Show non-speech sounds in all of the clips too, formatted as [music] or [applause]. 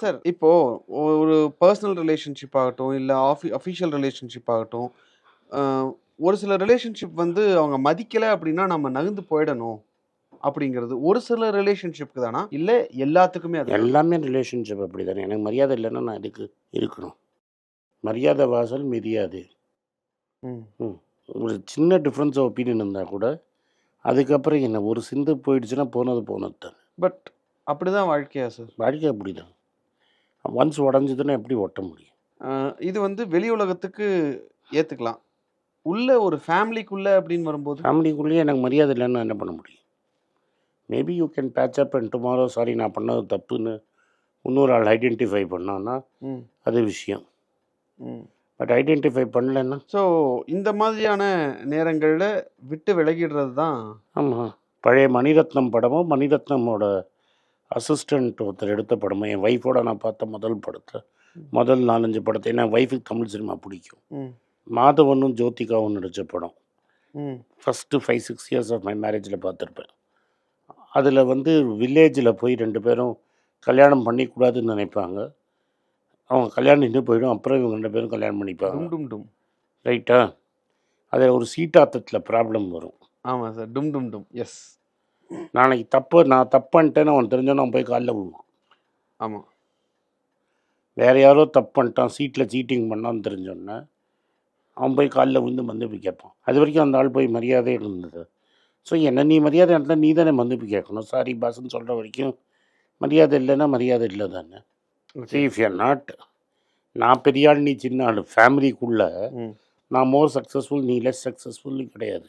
Sir இப்போ ஒரு personal relationship ஆகட்டும் இல்லை ஆஃபி அஃபிஷியல் ரிலேஷன்ஷிப் ஆகட்டும் ஒரு சில ரிலேஷன்ஷிப் வந்து அவங்க மதிக்கலை அப்படின்னா நம்ம நகர்ந்து போயிடணும் அப்படிங்கிறது ஒரு சில ரிலேஷன்ஷிப்க்கு தானா? இல்லை எல்லாத்துக்குமே அது எல்லாமே ரிலேஷன்ஷிப் அப்படி தானே எனக்கு மரியாதை இல்லைன்னா நான் அதுக்கு இருக்கணும்? மரியாதை வாசல் மிதியாது ம். ஒரு சின்ன டிஃப்ரென்ஸ் ஆஃப் ஒப்பீனியன் இருந்தால் கூட அதுக்கப்புறம் என்ன? ஒரு சிந்து போயிடுச்சுன்னா போனது போனது தான். பட் அப்படிதான் வாழ்க்கையா சார்? வாழ்க்கை அப்படி தான் ஒன்ஸ் உடஞ்சதுன்னா எப்படி ஒட்ட முடியும்? இது வந்து வெளி உலகத்துக்கு ஏத்துக்கலாம். உள்ள ஒரு ஃபேமிலிக்குள்ள அப்படின்னு வரும்போது ஃபேமிலிக்குள்ளேயே எனக்கு மரியாதை இல்லைன்னா என்ன பண்ண முடியும்? Maybe you can patch up and tomorrow sorry நான் பண்ணது தப்புன்னு இன்னொரு ஆள் ஐடென்டிஃபை பண்ணான்னா அது விஷயம். பட் ஐடென்டிஃபை பண்ணலன்னா? ஸோ இந்த மாதிரியான நேரங்களில் விட்டு விலகிடுறது தான் ஆமாம் பழைய மணிரத்னம் படமும் மணிரத்னமோட அசிஸ்டண்ட் ஒருத்தர் எடுத்த படமும் என் ஒய்ஃபோட நான் பார்த்த முதல் படத்தை. முதல் நாலஞ்சு படத்தை. ஏன்னா ஒய்ஃபுக்கு தமிழ் சினிமா பிடிக்கும். மாதவனும் ஜோதிகாவும் நடித்த படம். First five six years of my மேரேஜில் பார்த்துருப்பேன். அதில் வந்து வில்லேஜில் போய் ரெண்டு பேரும் கல்யாணம் பண்ணிக்கூடாதுன்னு நினைப்பாங்க. அவங்க கல்யாணம் நின்று போயிடும். அப்புறம் இவங்க ரெண்டு பேரும் கல்யாணம் பண்ணிப்பாங்க. டும் டும் டும். ரைட்டா அதில் ஒரு சீட்டாத்தத்தில் ப்ராப்ளம் வரும். ஆமாம் சார் டும் டும் டும். எஸ் நாளைக்கு தப்பு நான் தப்புன்ட்டேன்னு அவன் தெரிஞ்சோன்னு அவன் போய் காலில் விழுவான். ஆமாம் வேற யாரோ தப்பு பண்ணிட்டான் சீட்டில் சீட்டிங் பண்ணான்னு தெரிஞ்சோன்னே அவன் போய் காலில் விழுந்து மன்னிப்பு கேட்பான். அது வரைக்கும் அந்த ஆள் போய் மரியாதை இருந்தது. ஸோ என்ன நீ மரியாதை இருந்தால் நீ தானே மன்னிப்பு கேட்கணும். சாரி பாஸ்ன்னு சொல்கிற வரைக்கும் மரியாதை இல்லைன்னா மரியாதை இல்லை தானே. See if you're நாட் நான் பெரிய ஆள் நீ சின்ன ஆள். ஃபேமிலிக்குள்ளே நான் மோர் சக்ஸஸ்ஃபுல் நீ லெஸ் சக்ஸஸ்ஃபுல் கிடையாது.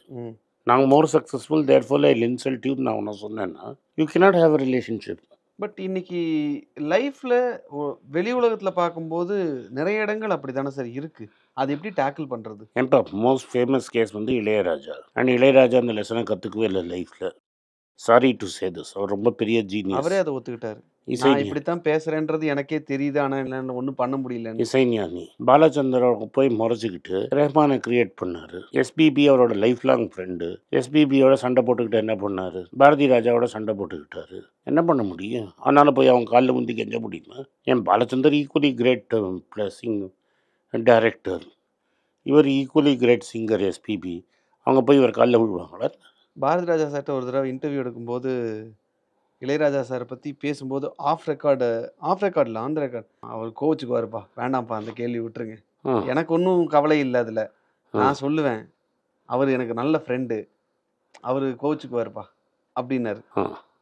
நாங்கள் more successful therefore I insult you நான் உன்னை சொன்னேன்னா you cannot have a relationship but இன்னைக்கு லைஃப்பில் வெளி உலகத்தில் பார்க்கும்போது நிறைய இடங்கள் அப்படி தானே சார் இருக்குது அது எப்படி டேக்கிள் பண்ணுறது ஏன்பா மோஸ்ட் ஃபேமஸ் கேஸ் வந்து இளையராஜா. அண்ட் இளையராஜா அந்த லெசனை கற்றுக்கவே இல்லை லைஃப்பில் சாரி டு சே திஸ் அவர் ரொம்ப பெரிய அவரே ஜீனியஸ் அதை ஒத்துக்கிட்டாரு. நான் இப்படித்தான் பேசுறேன்றது எனக்கே தெரியுது ஆனா இல்லைன்னு ஒன்றும் பண்ண முடியலன்னு. இசைஞானி பாலச்சந்திரோட போய் முறைச்சிக்கிட்டு ரஹ்மானை கிரியேட் பண்ணாரு. எஸ்பிபி அவரோட லைஃப் லாங் ஃப்ரெண்டு எஸ்பிபியோட சண்டை போட்டுக்கிட்டு என்ன பண்ணாரு? பாரதி ராஜாவோட சண்டை போட்டுக்கிட்டாரு. என்ன பண்ண முடியும்? அதனால போய் அவங்க காலில் முந்தி கெஞ்ச முடியுமா? என் Balachander equally great sing director இவர் equally great singer S P B அவங்க போய் இவர் காலில் விழுவாங்களா? பாரதி ராஜா சார்ட்ட ஒரு தடவை இன்டர்வியூ எடுக்கும்போது இளையராஜா சாரை பற்றி பேசும்போது ஆஃப் ரெக்கார்டு ஆஃப் ரெக்கார்டில் ஆன் ரெக்கார்ட் அவர் கோச்சுக்குவாருப்பா வேண்டாம்ப்பா அந்த கேள்வி விட்டுருங்க. எனக்கு ஒன்றும் கவலை இல்லை அதில். நான் சொல்லுவேன். அவர் எனக்கு நல்ல ஃப்ரெண்டு அவர் கோச்சுக்குவாருப்பா அப்படின்னாரு.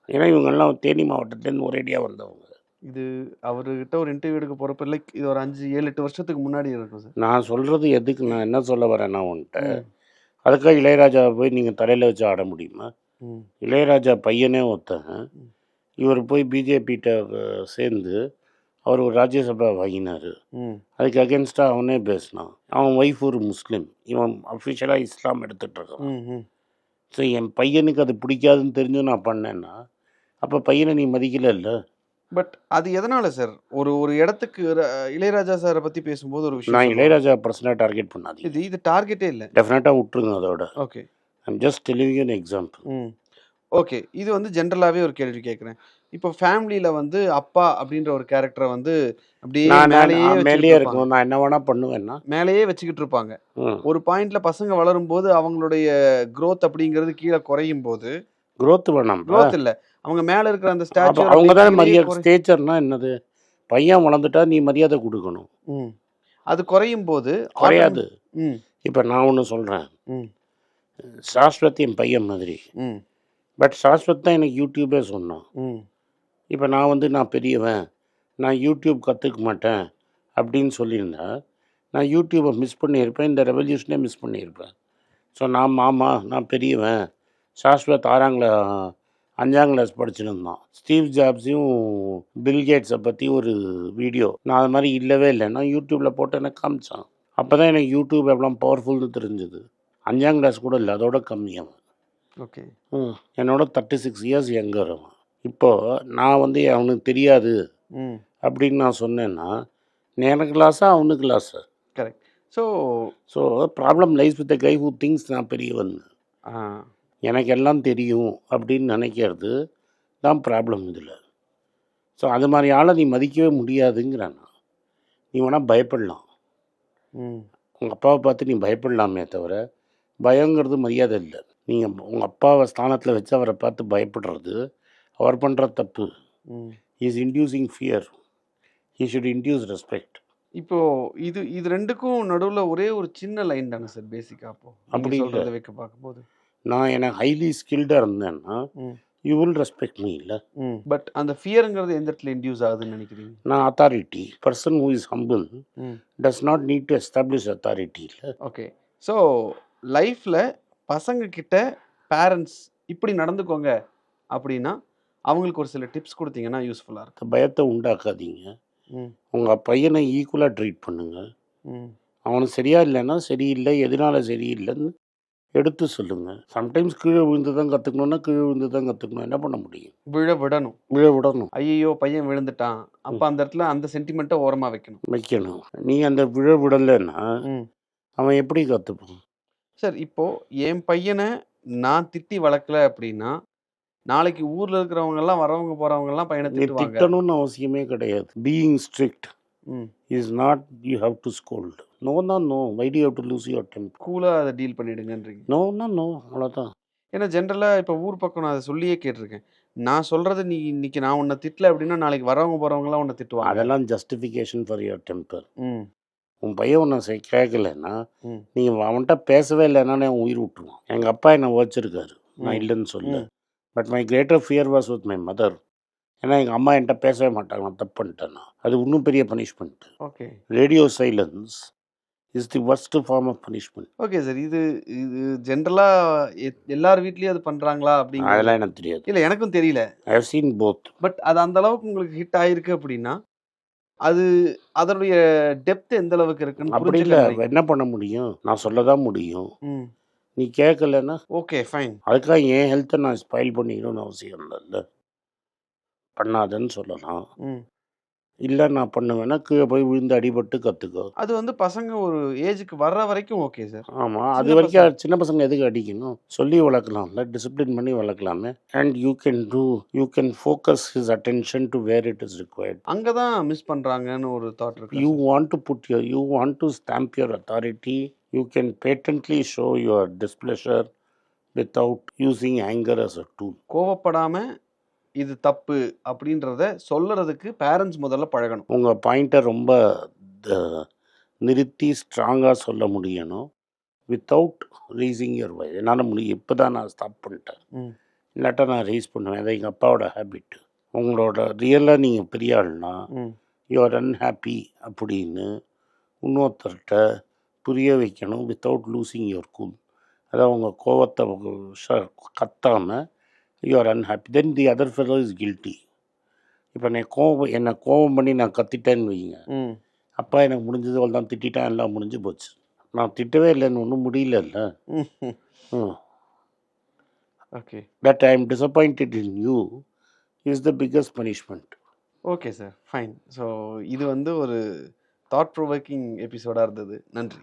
ஏன்னா இவங்கெல்லாம் தேனி மாவட்டத்துலேருந்து ஒரேடியாக வந்தவங்க. இது அவர்கிட்ட ஒரு இன்டர்வியூ எடுக்க போகிறப்ப லைக் இது ஒரு அஞ்சு ஏழு எட்டு வருஷத்துக்கு முன்னாடி இருக்கும் சார் நான் சொல்கிறது எதுக்கு நான் என்ன சொல்ல வரேன்னா உன்ட்ட ம், அதுக்காக இளையராஜா போய் நீங்கள் தலையில் வச்சு ஆட முடியுமா? இளையராஜா பையனே ஒருத்தன். ம். இவர் போய் பிஜேபிகிட்ட சேர்ந்து அவர் ஒரு ராஜ்யசபா வாங்கினார். அதுக்கு அகேன்ஸ்டாக அவனே பேசினான். அவன் ஒய்ஃப் ஒரு முஸ்லீம். இவன் அஃபிஷியலாக இஸ்லாம் எடுத்துகிட்டு இருக்கான். ஸோ என் பையனுக்கு அது பிடிக்காதுன்னு தெரிஞ்சும் நான் பண்ணேன்னா அப்போ பையனை நீ மதிக்கல இல்லை? பட் அது எதனால சார்? ஒரு ஒரு இடத்துக்கு இளையராஜா சாரை பத்தி பேசும்போது ஒரு விஷயம் நான். இளையராஜா பர்சனாக டார்கெட் பண்ணாதீங்க. இது இது டார்கெட்டே இல்லை. டெஃபினட்டாக விட்டுருங்க அதோட. Okay I'm just telling you example hmm. Okay இது வந்து ஜென்ரலாகவே ஒரு கேள்வி கேட்குறேன். இப்போ ஃபேமிலியில் வந்து அப்பா அப்படின்ற ஒரு கேரக்டரை வந்து அப்படியே மேலேயே மேலேயே. இருக்கும் நான் என்ன வேணால் பண்ணுவேன்னா. மேலேயே வச்சுக்கிட்டு இருப்பாங்க. ஒரு பாயிண்ட்ல பசங்க வளரும் போது அவங்களுடைய growth அப்படிங்கிறது கீழே குறையும் போது growth வேணாம். Growth இல்ல. அவங்க மேல இருக்கிற அந்த ஸ்டாச்சு அவங்க தானே மரியாதை ஸ்டேச்சர்னா என்னது? பையன் வளர்ந்துட்டா நீ மரியாதை கொடுக்கணும். அது குறையும் போது குறையாது இப்போ நான் ஒன்று சொல்கிறேன் சாஸ்வத் என் பையன் மாதிரி. பட் சாஸ்வத் தான் எனக்கு யூடியூபே சொன்னான். இப்போ நான் வந்து நான் பெரியவன் நான் யூடியூப் கற்றுக்க மாட்டேன் அப்படின்னு சொல்லியிருந்தா நான் யூடியூப்பை மிஸ் பண்ணியிருப்பேன் இந்த ரெவல்யூஷனே மிஸ் பண்ணியிருப்பேன். ஸோ நான் மாமா நான் பெரியவன் சாஸ்வத் ஆறாம் கிளா அஞ்சாம் கிளாஸ் படிச்சுருந்தான். ஸ்டீவ் ஜாப்ஸையும் பில் கேட்ஸை பற்றி ஒரு வீடியோ நான் அது மாதிரி இல்லவே இல்லை. நான் யூடியூப்பில் போட்டு எனக்கு காமிச்சான். அப்போ தான் எனக்கு யூடியூப் எவ்வளோ பவர்ஃபுல்னு தெரிஞ்சுது. அஞ்சாம் கிளாஸ் கூட இல்லை. அதோட கம்மி அவன். ஓகே ம். என்னோட தேர்ட்டி சிக்ஸ் இயர்ஸ் யங்கர் அவன். இப்போது நான் வந்து அவனுக்கு தெரியாது. அப்படின்னு நான் சொன்னேன்னா எனக்கு லாஸா அவனுக்கு லாஸா correct so so problem lies with guy who thinks நான் பெரியவன். எனக்கு எல்லாம் தெரியும் அப்படின்னு நினைக்கிறது தான் ப்ராப்ளம் இதில். ஸோ அது மாதிரி ஆளை நீ மதிக்கவே முடியாதுங்கிறேன் நீ வேணால் பயப்படலாம். உங்கள் அப்பாவை பார்த்து நீ பயப்படலாமே தவிர பயங்கிறது மரியாதை இல்லை. நீங்கள் உங்கள் அப்பாவை ஸ்தானத்தில் வச்சு அவரை பார்த்து பயப்படுறது அவர் பண்ணுற தப்பு. Is inducing fear he should induce respect இப்போ இது இது ரெண்டுக்கும் நடுவுல ஒரே ஒரு சின்ன லைன் தானே சார் பேசிக்கா அப்போ? அப்படி. சொல்றதை வைக்க பார்க்கும்போது. நான் எனக்கு ஹைலி ஸ்கில்டாக இருந்தேன்னா. யூ வில் ரெஸ்பெக்ட் மீ இல்லை? பட் அந்த ஃபியருங்கிறது எந்த இடத்துல இன்டியூஸ் ஆகுதுன்னு நினைக்கிறீங்க? நான் authority person who is humble does not need to establish authority இல்லை? ஓகே ஸோ லைஃப்பில் பசங்க கிட்ட பேரண்ட்ஸ் இப்படி நடந்துக்கோங்க அப்படின்னா அவங்களுக்கு ஒரு சில டிப்ஸ் கொடுத்தீங்கன்னா யூஸ்ஃபுல்லாக இருக்கும். பயத்தை உண்டாக்காதீங்க. உங்கள் பையனை ஈக்குவலாக ட்ரீட் பண்ணுங்கள் அவனுக்கு சரியா இல்லைன்னா சரியில்லை எதனால சரியில்லைன்னு எடுத்து சொல்லுங்கள் சம்டைம்ஸ் கீழே விழுந்து தான் கற்றுக்கணுன்னா கீழே விழுந்து தான் கற்றுக்கணும் என்ன பண்ண முடியும்? விழ விடணும் விழ விடணும் ஐயோ பையன் விழுந்துட்டான். அப்போ அந்த இடத்துல அந்த சென்டிமெண்ட்டை ஓரமாக வைக்கணும். வைக்கணும். நீ அந்த விழ விடலைன்னா அவன் எப்படி கற்றுப்பான் சார் இப்போ என் பையனை நான் திட்டி வளர்க்கல அப்படின்னா நாளைக்கு ஊர்ல இருக்கிறவங்க எல்லாம் வரவங்க போறவங்க எல்லாம் பையனை திட்டுவாங்க. திட்டணும்னு அவசியமே கிடையாது. Being strict is not you have to scold no தான் no why to how to lose your temper கூலா அதை டீல் பண்ணிடுங்கன்றீங்க. நோன்னா நோ அவ்வளோதான் ஏன்னா ஜென்ரலா இப்போ ஊர் பக்கம் நான் அதை சொல்லியே கேட்டிருக்கேன். நான் சொல்றது நீ இன்னைக்கு நான் உன்னை திட்டல அப்படின்னா நாளைக்கு வரவங்க போறவங்க எல்லாம் உன்னை திட்டுவாங்க. அதெல்லாம் ஜஸ்டிஃபிகேஷன் ஃபார் யுவர் டெம்பர் ம். உன் பையன் உன்னை கேட்கலன்னா நீங்கள் அவன்கிட்ட பேசவே இல்லைன்னா அவன் உயிர் விட்டுருவான். எங்கள் அப்பா என்னை வச்சிருக்காரு நான். இல்லைன்னு சொல்ல. But my greater fear was with my mother ஏன்னா எங்கள் அம்மா என்கிட்ட பேசவே மாட்டாங்க. நான் தப்பு பண்ணிட்டேன்னா. அது இன்னும் பெரிய punishment okay. Radio silence is the worst form of punishment okay sir. இது இது ஜென்ரலா எல்லார் வீட்லயும் அது பண்றாங்களா அப்படிங்கிற அதெல்லாம் எனக்கு தெரியாது. இல்ல எனக்கும் தெரியல. I have seen both but அது அந்த அளவுக்கு உங்களுக்கு ஹிட் ஆயிருக்கு அப்படின்னா அது அதனுடைய டெப்த் எந்த அளவுக்கு இருக்குன்னு அப்படி இல்லை. என்ன பண்ண முடியும்? நான் சொல்ல தான் முடியும் நீ கேட்கலன்னா ஓகே ஃபைன் அதுக்காக என் ஹெல்த்தை நான் ஸ்பாயில் பண்ணிக்கணும்னு அவசியம் இல்லைல்ல பண்ணாதன்னு சொல்லலாம். இல்லை நான் பண்ணுவேன்னா கீழே போய் விழுந்து அடிபட்டு கற்றுக்கோ அது வந்து பசங்க ஒரு ஏஜுக்கு வர்ற வரைக்கும் ஓகே சார். ஆமாம் அது வரைக்கும் சின்ன பசங்க எதுக்கு அடிக்கணும்? சொல்லி வளர்க்கலாம்ல டிசிப்ளின் பண்ணி வளர்க்கலாமே. And you can do you can focus his attention to where it is required அங்கே தான் மிஸ் பண்ணுறாங்கன்னு ஒரு தாட் இருக்கு you want to put your you want to stamp your authority you can patently show your displeasure without using anger as a tool கோவப்படாம இது தப்பு அப்படின்றத சொல்லறதுக்கு parents முதல்ல பழகணும். உங்கள் பாயிண்ட்டை ரொம்ப நிறுத்தி ஸ்ட்ராங்காக சொல்ல முடியணும். வித்தவுட் ரீசிங் யுவர் வாய்ஸ் என்னால் முடியும் இப்போ தான் நான் ஸ்டாப் பண்ணிட்டேன். இல்லாட்டா நான் ரீஸ் பண்ணுவேன். அது எங்கள் அப்பாவோட ஹேபிட் உங்களோட ரியலாக நீங்கள் பெரிய ஆள்னா ம். யூஆர் அன்ஹாப்பி அப்படின்னு இன்னொருத்தர்கிட்ட புரிய வைக்கணும் வித்தவுட் லூசிங் யுவர் கூல் அதாவது உங்கள் கோவத்தை கத்தாமல் you're unhappy then the other fellow is guilty இப்போ நான் கோவம் என்னை கோவம் பண்ணி நான் கத்திட்டேன்னு வைங்க அப்பா எனக்கு முடிஞ்சது அவள் தான். திட்டிட்டேன் எல்லாம் முடிஞ்சு போச்சு. நான் திட்டவே இல்லைன்னு ஒன்றும் முடியலல்ல. [laughs] Okay. That I am disappointed in you is the biggest punishment okay sir. Fine so இது வந்து ஒரு தாட் ப்ரொவோக்கிங் எபிசோடாக இருந்தது. நன்றி.